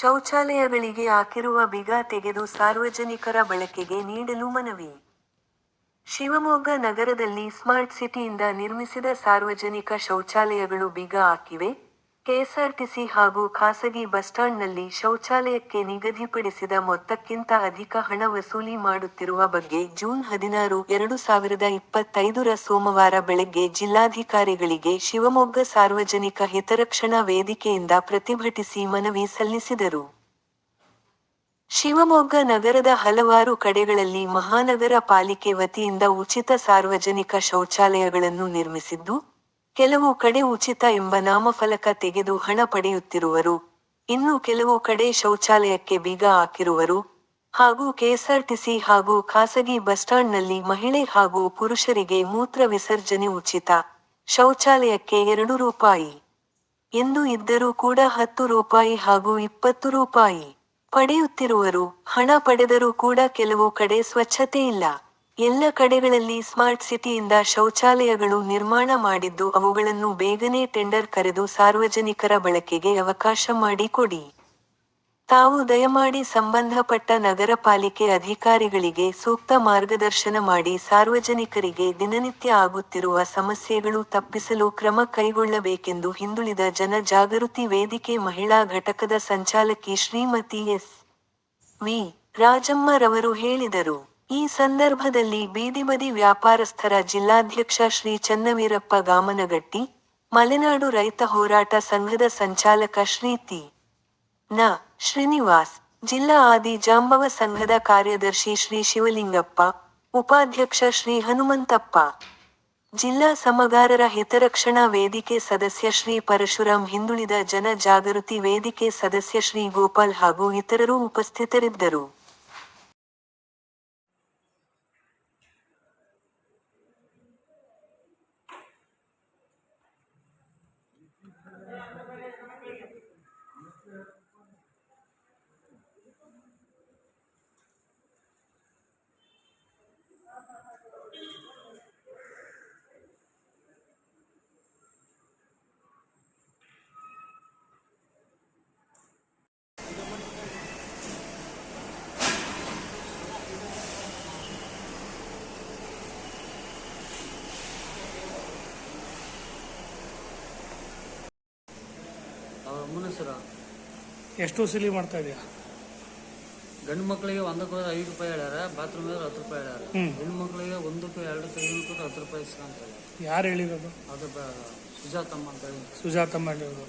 ಶೌಚಾಲಯಗಳಿಗೆ ಹಾಕಿರುವ ಬಿಗ ತೆಗೆದು ಸಾರ್ವಜನಿಕರ ಬಳಕೆಗೆ ನೀಡಲು ಮನವಿ. ಶಿವಮೊಗ್ಗ ನಗರದಲ್ಲಿ ಸ್ಮಾರ್ಟ್ ಸಿಟಿಯಿಂದ ನಿರ್ಮಿಸಿದ ಸಾರ್ವಜನಿಕ ಶೌಚಾಲಯಗಳು ಬಿಗ ಹಾಕಿವೆ. ಕೆಎಸ್ಆರ್ಟಿಸಿ ಹಾಗೂ ಖಾಸಗಿ ಬಸ್ಸ್ಟ್ಯಾಂಡ್ನಲ್ಲಿ ಶೌಚಾಲಯಕ್ಕೆ ನಿಗದಿಪಡಿಸಿದ ಮೊತ್ತಕ್ಕಿಂತ ಅಧಿಕ ಹಣ ವಸೂಲಿ ಮಾಡುತ್ತಿರುವ ಬಗ್ಗೆ ಜೂನ್ ಹದಿನಾರು, ಎರಡು ಸಾವಿರದ ಇಪ್ಪತ್ತೈದರ ಸೋಮವಾರ ಬೆಳಗ್ಗೆ ಜಿಲ್ಲಾಧಿಕಾರಿಗಳಿಗೆ ಶಿವಮೊಗ್ಗ ಸಾರ್ವಜನಿಕ ಹಿತರಕ್ಷಣಾ ವೇದಿಕೆಯಿಂದ ಪ್ರತಿಭಟಿಸಿ ಮನವಿ ಸಲ್ಲಿಸಿದರು. ಶಿವಮೊಗ್ಗ ನಗರದ ಹಲವಾರು ಕಡೆಗಳಲ್ಲಿ ಮಹಾನಗರ ಪಾಲಿಕೆ ವತಿಯಿಂದ ಉಚಿತ ಸಾರ್ವಜನಿಕ ಶೌಚಾಲಯಗಳನ್ನು ನಿರ್ಮಿಸಿದ್ದು ಕೆಲವು ಕಡೆ ಉಚಿತ ಎಂಬ ನಾಮಫಲಕ ತೆಗೆದು ಹಣ ಪಡೆಯುತ್ತಿರುವರು. ಇನ್ನು ಕೆಲವು ಕಡೆ ಶೌಚಾಲಯಕ್ಕೆ ಬೀಗ ಹಾಕಿರುವರು. ಹಾಗೂ ಕೆಎಸ್ಆರ್ಟಿಸಿ ಹಾಗೂ ಖಾಸಗಿ ಬಸ್ ಸ್ಟ್ಯಾಂಡ್ನಲ್ಲಿ ಮಹಿಳೆ ಹಾಗೂ ಪುರುಷರಿಗೆ ಮೂತ್ರ ವಿಸರ್ಜನೆ ಉಚಿತ. ಶೌಚಾಲಯಕ್ಕೆ ಎರಡು ರೂಪಾಯಿ. ಎಂದು ಇದ್ದರೂ ಕೂಡ ಹತ್ತು ರೂಪಾಯಿ ಹಾಗೂ ಇಪ್ಪತ್ತು ರೂಪಾಯಿ. ಪಡೆಯುತ್ತಿರುವರು. ಹಣ ಪಡೆದರೂ ಕೂಡ ಕೆಲವು ಕಡೆ ಸ್ವಚ್ಛತೆ ಇಲ್ಲ. ಎಲ್ಲ ಕಡೆಗಳಲ್ಲಿ ಸ್ಮಾರ್ಟ್ ಸಿಟಿಯಿಂದ ಶೌಚಾಲಯಗಳು ನಿರ್ಮಾಣ ಮಾಡಿದ್ದು ಅವುಗಳನ್ನು ಬೇಗನೆ ಟೆಂಡರ್ ಕರೆದು ಸಾರ್ವಜನಿಕರ ಬಳಕೆಗೆ ಅವಕಾಶ ಮಾಡಿಕೊಡಿ ತಾವು ದಯಮಾಡಿ ಸಂಬಂಧಪಟ್ಟ ನಗರ ಪಾಲಿಕೆ ಅಧಿಕಾರಿಗಳಿಗೆ ಸೂಕ್ತ ಮಾರ್ಗದರ್ಶನ ಮಾಡಿ ಸಾರ್ವಜನಿಕರಿಗೆ ದಿನನಿತ್ಯ ಆಗುತ್ತಿರುವ ಸಮಸ್ಯೆಗಳು ತಪ್ಪಿಸಲು ಕ್ರಮ ಕೈಗೊಳ್ಳಬೇಕೆಂದು ಹಿಂದುಳಿದ ಜನ ಜಾಗೃತಿ ವೇದಿಕೆ ಮಹಿಳಾ ಘಟಕದ ಸಂಚಾಲಕಿ ಶ್ರೀಮತಿ ಎಸ್. ವಿ. ರಾಜಮ್ಮರವರು ಹೇಳಿದರು. ಈ ಸಂದರ್ಭದಲ್ಲಿ ಬೀದಿಬದಿ ವ್ಯಾಪಾರಸ್ಥರ ಜಿಲ್ಲಾಧ್ಯಕ್ಷ ಶ್ರೀ ಚನ್ನವೀರಪ್ಪ ಗಾಮನಗಟ್ಟಿ, ಮಲೆನಾಡು ರೈತ ಹೋರಾಟ ಸಂಘದ ಸಂಚಾಲಕ ಶ್ರೀ ತಿ ನ. ಶ್ರೀನಿವಾಸ್, ಜಿಲ್ಲಾ ಆದಿ ಜಾಂಬವ ಸಂಘದ ಕಾರ್ಯದರ್ಶಿ ಶ್ರೀ ಶಿವಲಿಂಗಪ್ಪ, ಉಪಾಧ್ಯಕ್ಷ ಶ್ರೀ ಹನುಮಂತಪ್ಪ. ಜಿಲ್ಲಾ ಸಮಗಾರರ ಹಿತರಕ್ಷಣಾ ವೇದಿಕೆ ಸದಸ್ಯ ಶ್ರೀ ಪರಶುರಾಮ್ ಹಿಂದುಳಿದ ಜನ ಜಾಗೃತಿ ವೇದಿಕೆ ಸದಸ್ಯ ಶ್ರೀ ಗೋಪಾಲ್ ಹಾಗೂ ಇತರರು ಉಪಸ್ಥಿತರಿದ್ದರು. ಅವ್ರ ಎಷ್ಟು ಸಿಲಿ ಮಾಡ್ತಾ ಇದೆಯಾ. ಗಂಡು ಮಕ್ಕಳಿಗೆ ಒಂದಕ್ಕೆ ಹೋದ್ರೆ ಐದು ರೂಪಾಯಿ ಹೇಳ್ಯಾರ ಬಾತ್ರೂಮ್ ಹೋದ್ರೆ ಹತ್ತು ರೂಪಾಯಿ ಹೇಳ್ಯಾರ. ಹ್ಮ್. ಹೆಣ್ಣು ಮಕ್ಕಳಿಗೆ ಒಂದು ರೂಪಾಯಿ ಎರಡು ತೆಗೆದು ರೂಪಾಯಿ ಹತ್ತು ರೂಪಾಯಿ ಇಸ್ಕೊಂತ ಯಾರು ಹೇಳಿರೋದು? ಅದು ಬ- ಸುಜಾತಮ್ಮ ಅಂತ ಹೇಳಿ. ಸುಜಾತಮ್ಮ ಹೇಳಿರೋದು.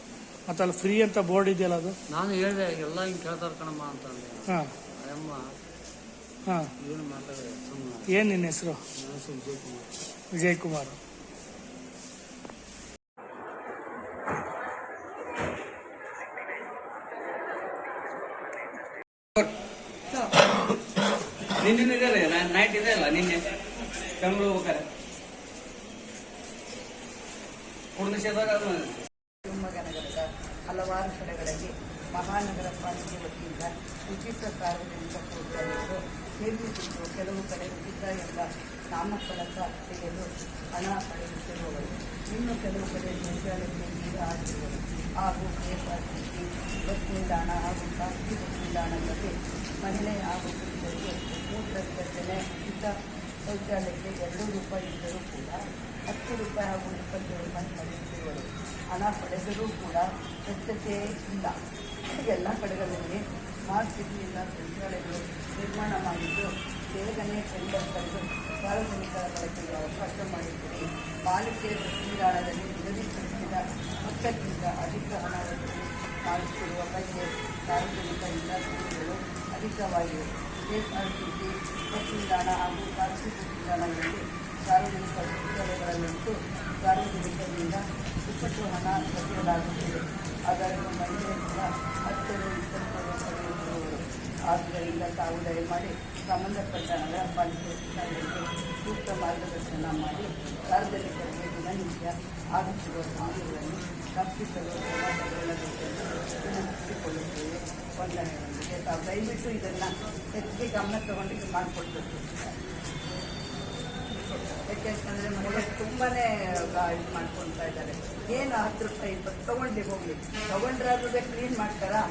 ಮತ್ತು ಅಲ್ಲಿ ಫ್ರೀ ಅಂತ ಬೋರ್ಡ್ ಇದೆಯಲ್ಲ ಅದು? ನಾನು ಹೇಳಿದೆ ಎಲ್ಲ ಹಿಂಗೆ ಕೇಳ್ತಾರ ಕಣಮ್ಮ ಹಾಂ. ಅಮ್ಮ ಹಾಂ. ಏನು ಮಾತಾಡಿದೆ? ಸುಮ್ಮನೆ ಏನು ನಿನ್ನ ಹೆಸರು? ನನ್ನ ಹೆಸರು ವಿಜಯ್ ಕುಮಾರ್. ವಿಜಯ್ ಕುಮಾರ್. ನಿನ್ನೆ ಇದೆ ನೈಟ್ ಇದೆ ಅಲ್ಲ ನಿನ್ನೆ? ಬೆಂಗಳೂರು ಹೋಗ್ತಾರೆ ನಗರದ ಹಲವಾರು ಕಡೆಗಳಲ್ಲಿ ಮಹಾನಗರ ಪಾಲಿಕೆ ವತಿಯಿಂದ ಉಚಿತ ಸಾರ್ವಜನಿಕ ಶೌಚಾಲಯಗಳು ನಿರ್ಮಿಸಿದ್ದು ಕೆಲವು ಕಡೆ ಉಚಿತ ಎಂಬ ನಾಮಫಲಕ ತೆಗೆದು ಹಣ ಪಡೆಯುತ್ತಿರುವವರು. ಇನ್ನು ಕೆಲವು ಕಡೆ ಶೌಚಾಲಯಕ್ಕೆ ನೀರು ಹಾಕಿರುವರು ಹಾಗೂ ಕೆಎಸ್ಆರ್ಟಿಸಿ ಬಸ್ ನಿಲ್ದಾಣ ಹಾಗೂ ಖಾಸಗಿ ಬಸ್ ನಿಲ್ದಾಣಗಳಲ್ಲಿ ಮಹಿಳೆ ಹಾಗೂ ಪುರುಷರಿಗೆ ಮೂತ್ರ ವಿಸರ್ಜನೆ ಉಚಿತ ಶೌಚಾಲಯಕ್ಕೆ ಎರಡು ರೂಪಾಯಿ ಇದ್ದರೂ ಕೂಡ, ಹತ್ತು ರೂಪಾಯಿ ಹಾಗೂ ಇಪ್ಪತ್ತು ರೂಪಾಯಿ ಪಡೆಯುತ್ತಿರುವರು ಹಣ ಪಡೆದರೂ ಕೂಡ ಸ್ವಚ್ಛತೆ ಇಲ್ಲ. ಎಲ್ಲ ಕಡೆಗಳಲ್ಲಿ ಸ್ಮಾರ್ಟ್ ಸಿಟಿಯಿಂದ ಶೌಚಾಲಯಗಳು ನಿರ್ಮಾಣ ಮಾಡಿದ್ದು ಬೇಗನೆ ಟೆಂಡರ್ ಕರೆದು ಸಾರ್ವಜನಿಕರ ಬಳಕೆಗೆ ಅವಕಾಶ ಮಾಡಿದ್ದರೆ ಪಾಲಿಕೆ ನಿಲ್ದಾಣದಲ್ಲಿ ನಿಗದಿಪಡಿಸಿದ ಮೊತ್ತಕ್ಕಿಂತ ಅಧಿಕ ಹಣವನ್ನು ಮಾಡುತ್ತಿರುವ ಬಗ್ಗೆ ಸಾರ್ವಜನಿಕ ಹಿತಾಸಕ್ತಿಗಳು ಅಧಿಕವಾಗಿವೆ. ಕೆಎಸ್ಆರ್ಟಿಸಿ ಬಸ್ ನಿಲ್ದಾಣ ಹಾಗೂ ಬಸ್ ನಿಲ್ದಾಣಗಳಲ್ಲಿ ಸಾರ್ವಜನಿಕ ಶೌಚಾಲಯಗಳಲ್ಲಂತೂ ಸಾರ್ವಜನಿಕರಿಂದ ಇಪ್ಪತ್ತು ಹಣ ಪಡೆಯಲಾಗುತ್ತಿದೆ ಅದನ್ನು ಮಹಿಳೆಯರಿಂದ ಹತ್ತರಿಂದ ಇಪ್ಪತ್ತು ಆದ್ದರಿಂದ ತಾವು ದಯಮಾಡಿ ಸಂಬಂಧಪಟ್ಟ ನಗರ ಪಾಲಿಕೆ ಅಧಿಕಾರಿಗಳಿಗೆ ಸೂಕ್ತ ಮಾರ್ಗದರ್ಶನ ಮಾಡಿ ಸಾರ್ವಜನಿಕರಿಗೆ ದಿನನಿತ್ಯ ಆಗುತ್ತಿರುವ ಸಮಸ್ಯೆಗಳನ್ನು ತಪ್ಪಿಸಲು ಕ್ರಮ ಕೈಗೊಳ್ಳಬೇಕೆಂದು ವಿನಂತಿಸಿಕೊಳ್ಳುತ್ತೇವೆ ವಂದನೆಗಳೊಂದಿಗೆ ತಾವು ದಯವಿಟ್ಟು ಇದನ್ನು ಹೆಚ್ಚಿಗೆ ಗಮನ ತಗೊಂಡು ಇದು ಮಾಡಿಕೊಳ್ಬೇಕು ಯಾಕೆಂತಂದ್ರೆ ಮನೆಯಲ್ಲಿ ತುಂಬಾನೇ ಇದು ಮಾಡ್ಕೊಳ್ತಾ ಇದ್ದಾರೆ. ಏನು ಹತ್ತು ರೂಪಾಯಿ ಇಪ್ಪತ್ತು ಹೋಗ್ಲಿ. ತಗೊಂಡ್ರಾದ್ರೂ ಕ್ಲೀನ್ ಮಾಡ್ತಾರಾ?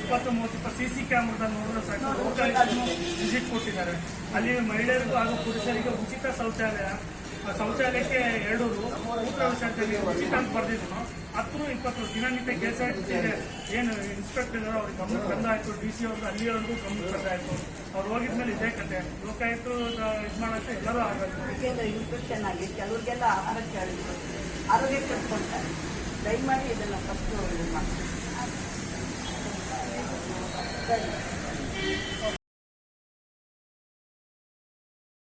ಇಪ್ಪತ್ತು. ಮೂವತ್ತು ರೂಪಾಯಿ ಸಿ ಸಿ ನೋಡಿದ್ರೆ ಸಾಕು. ವಿಸಿಟ್ ಕೊಟ್ಟಿದ್ದಾರೆ. ಅಲ್ಲಿ ಮಹಿಳೆಯರಿಗೂ ಹಾಗೂ ಪುರುಷರಿಗೆ ಉಚಿತ ಶೌಚಾಲಯ ಶೌಚಾಲಯಕ್ಕೆ ಎರಡು ಮೂತ್ರ ವಿಸರ್ಜನೆ ಉಚಿತ ಅಂತ ಬರ್ದಿದ್ರು. ಹತ್ತು ಇಪ್ಪತ್ತು ದಿನನಿತ್ಯ ಕೆಲಸ ಇದೆ ಏನು ಇನ್ಸ್ಪೆಕ್ಟರ್ ಇದಾರೆ ಅವ್ರಿಗೆ ಗಮನಕ್ಕೆ ಆಯಿತು. ಡಿ ಸಿ ಅವ್ರಿಗೆ ಅಲ್ಲಿವರೆಗೂ ಗಮನಕ್ಕೆ ಆಯಿತು. ಅವ್ರು ಹೋಗಿದ್ಮೇಲೆ ಇದೇ ಕತೆ. ಲೋಕಾಯುಕ್ತರು ಇದು ಮಾಡೋಕ್ಕೆ ಎಲ್ಲರೂ ಆಗಬೇಕು ಇನ್ಫೆಕ್ಷನ್ ಆಗಿ ಕೆಲವ್ರಿಗೆಲ್ಲ ಆಹಾರ ಕೇಳಿದ್ರು. ಆರೋಗ್ಯ ಕೆಡ್ಕೊಳ್ತಾರೆ ದಯಮಾಡಿ ಇದನ್ನ ಫಸ್ಟ್ ಇದು